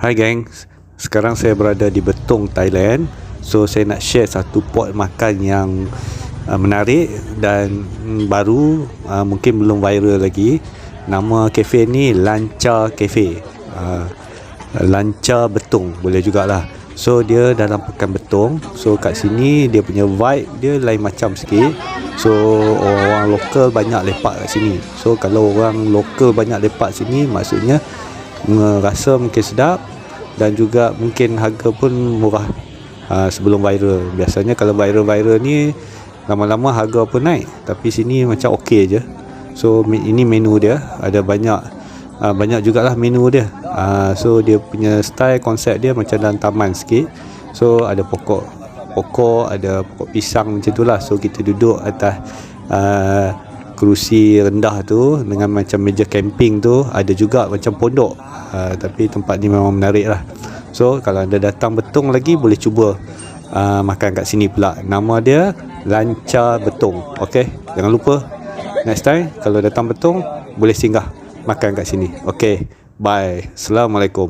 Hai gang, sekarang saya berada di Betong, Thailand. So saya nak share satu pot makan yang uh, menarik dan mm, baru, uh, mungkin belum viral lagi. Nama kafe ni Lanca Cafe. Uh, Lanca Betong boleh jugalah. So dia dalam pekan Betong. So kat sini dia punya vibe dia lain macam sikit. So orang lokal banyak lepak kat sini. So kalau orang lokal banyak lepak sini maksudnya rasa mungkin sedap dan juga mungkin harga pun murah uh, sebelum viral. Biasanya kalau viral-viral ni lama-lama harga pun naik tapi sini macam okey je. So ini menu dia ada banyak uh, banyak jugalah menu dia. Uh, so dia punya style konsep dia macam dalam taman sikit. So ada pokok pokok ada pokok pisang macam tu lah. So kita duduk atas uh, kerusi rendah tu dengan macam meja camping tu ada juga macam pondok. Uh, tapi tempat ni memang menarik lah. So kalau anda datang betong lagi boleh cuba uh, makan kat sini pula. Nama dia lancar betong ok jangan lupa next time kalau datang betong boleh singgah makan kat sini. Ok bye. Assalamualaikum